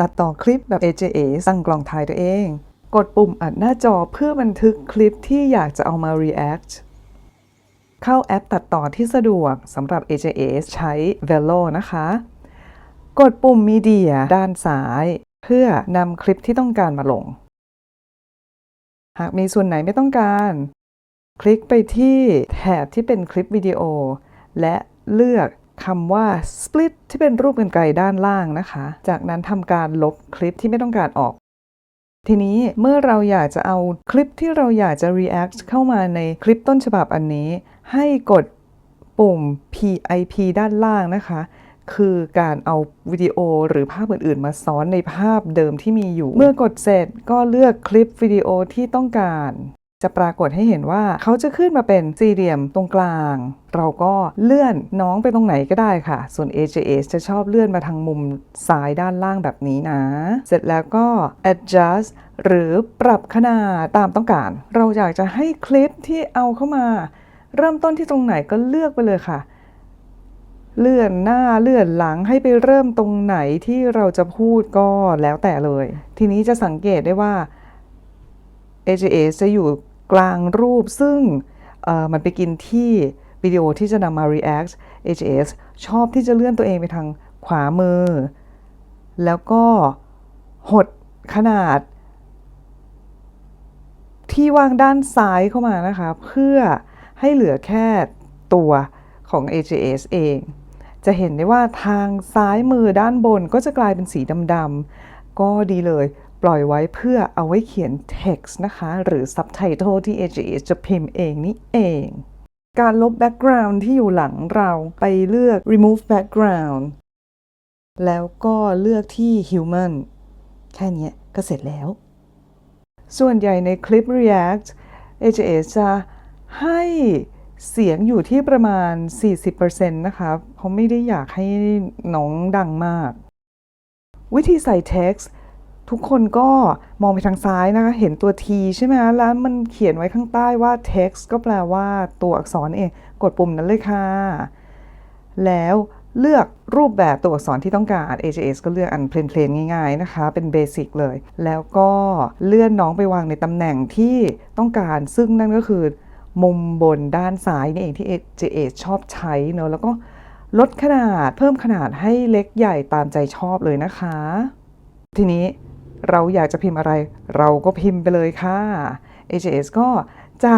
ตัดต่อคลิปแบบ AJA ตั้งกล่องถ่ายตัวเอง กดปุ่มอัดหน้าจอเพื่อบันทึกคลิปที่อยากจะเอามา react เข้าแอปตัดต่อที่สะดวกสำหรับ AJA ใช้ Velo นะคะ กดปุ่ม Media ด้านซ้าย เพื่อนำคลิปที่ต้องการมาลง หากมีส่วนไหนไม่ต้องการ คลิกไปที่แถบที่เป็นคลิปวิดีโอ และเลือก คำว่า split ที่เป็นรูปกรรไกรด้านล่างนะคะ จากนั้นทำการลบคลิปที่ไม่ต้องการออก ทีนี้เมื่อเราอยากจะเอาคลิปที่เราอยากจะ react เข้ามาในคลิปต้นฉบับอันนี้ ให้กดปุ่ม PIP ด้านล่างนะคะ คือการเอาวิดีโอหรือภาพอื่น ๆ มาซ้อนในภาพเดิมที่มีอยู่ เมื่อกดเสร็จก็เลือกคลิปวิดีโอที่ต้องการ จะปรากฏให้เห็นว่าเขาจะขึ้นมาเป็นสี่เหลี่ยมตรงกลาง เราก็เลื่อนน้องไปตรงไหนก็ได้ค่ะ ส่วน AJS จะชอบเลื่อนมาทางมุมซ้ายด้านล่างแบบนี้นะ เสร็จแล้วก็ adjust หรือปรับขนาดตามต้องการ เราอยากจะให้คลิปที่เอาเข้ามา เริ่มต้นที่ตรงไหนก็เลือกไปเลยค่ะ เลื่อนหน้าเลื่อนหลังให้ไปเริ่มตรงไหนที่เราจะพูดก็แล้วแต่เลย ทีนี้จะสังเกตได้ว่า AJS จะอยู่กลางรูปซึ่งมันไปกินที่วิดีโอที่จะนำมา react AJS ชอบที่จะเลื่อนตัวเองไปทางขวามือ แล้วก็หดขนาด ที่วางด้านซ้ายเข้ามานะคะ เพื่อให้เหลือแค่ตัวของ AJS เอง จะเห็นได้ว่าทางซ้ายมือด้านบนก็จะกลายเป็นสีดำๆก็ดีเลย ปล่อยไว้เพื่อเอาไว้เขียน text นะคะ หรือ subtitle ที่ AJS จะพิมพ์เองนี่เอง การลบ background ที่อยู่หลังเราไปเลือก remove background แล้วก็เลือกที่ human แค่นี้ก็เสร็จแล้ว ส่วนใหญ่ในคลิป React AJS จะให้เสียงอยู่ที่ประมาณ 40%นะคะเพราะไม่ได้อยากให้น้องดังมาก วิธีใส่ text ทุกคนก็มองไปทางซ้ายนะคะ เห็นตัว T ใช่ไหมแล้วมันเขียนไว้ข้างใต้ว่า text ก็แปลว่าตัวอักษรเอง กดปุ่มนั้นเลยค่ะ แล้วเลือกรูปแบบตัวอักษรที่ต้องการ AJS ก็เลือกอันเพลนๆง่ายๆนะคะ เป็นเบสิกเลย แล้วก็เลื่อนน้องไปวางในตำแหน่งที่ต้องการ ซึ่งนั่นก็คือ มุมบนด้านซ้ายนี่เองที่ AJS ชอบใช้เนอะแล้วก็ลดขนาดเพิ่มขนาดให้เล็กใหญ่ตามใจชอบเลยนะคะ ทีนี้ เราอยากจะพิมพ์อะไร เราก็พิมพ์ไปเลยค่ะ AJS ก็จะ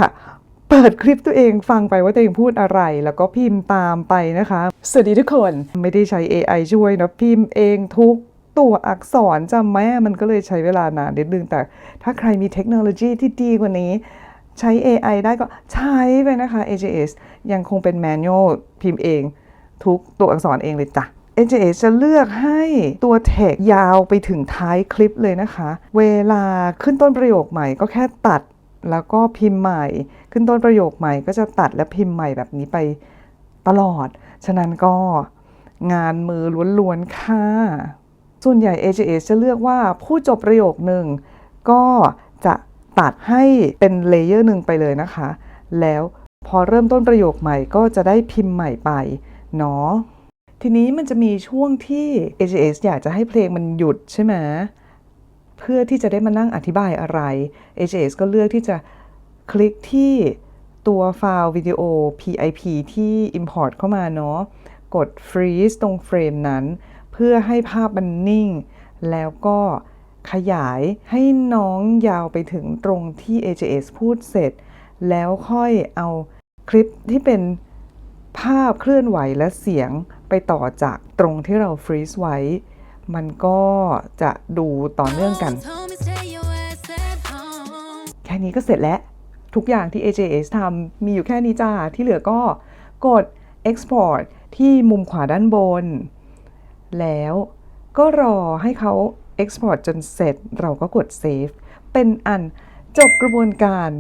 เปิดคลิปตัวเองฟังไปว่าตัวเองพูดอะไร แล้วก็พิมพ์ตามไปนะคะ สวัสดีทุกคนไม่ได้ใช้ AI ช่วยนะพิมพ์เองทุกตัวอักษรจำแม่มันก็เลยใช้เวลานานนิดนึง แต่ถ้าใครมีเทคโนโลยีที่ดีกว่านี้ ใช้ AI ได้ก็ใช้ไปนะคะ AJS ยังคงเป็น manual พิมพ์เอง ทุกตัวอักษรเองเลยจ้ะ AJS จะเลือกให้ตัว text ยาวไปถึงท้ายคลิปเลยนะคะ เวลาขึ้นต้นประโยคใหม่ก็แค่ตัดแล้วก็พิมพ์ใหม่ ขึ้นต้นประโยคใหม่ก็จะตัดและพิมพ์ใหม่แบบนี้ไปตลอด ฉะนั้นก็งานมือล้วนๆค่ะ ส่วนใหญ่ AJS จะเลือกว่าผู้จบประโยคหนึ่งก็จะตัดให้เป็นเลเยอร์หนึ่งไปเลยนะคะ แล้วพอเริ่มต้นประโยคใหม่ก็จะได้พิมพ์ใหม่ไปเนาะ ทีนี้มันจะมีช่วงที่ AJS อยากจะให้เพลงมันหยุดใช่ไหมเพื่อที่จะได้มานั่งอธิบายอะไร AJS ก็เลือกที่จะคลิกที่ตัวไฟล์วิดีโอ PIP ที่ Import เข้ามาเนาะกด Freeze ตรงเฟรมนั้น เพื่อให้ภาพมันนิ่ง แล้วก็ขยายให้น้องยาวไปถึงตรงที่ AJS พูดเสร็จ แล้วค่อยเอาคลิปที่เป็นภาพเคลื่อนไหวและเสียง ไปต่อจากตรงที่เราฟรีซไว้ มันก็จะดูต่อเนื่องกัน แค่นี้ก็เสร็จแล้ว ทุกอย่างที่ AJS ทำมีอยู่แค่นี้จ้า ที่เหลือก็กด export ที่มุมขวาด้านบน แล้วก็รอให้เขา export จนเสร็จ เราก็กด save เป็นอันจบกระบวนการ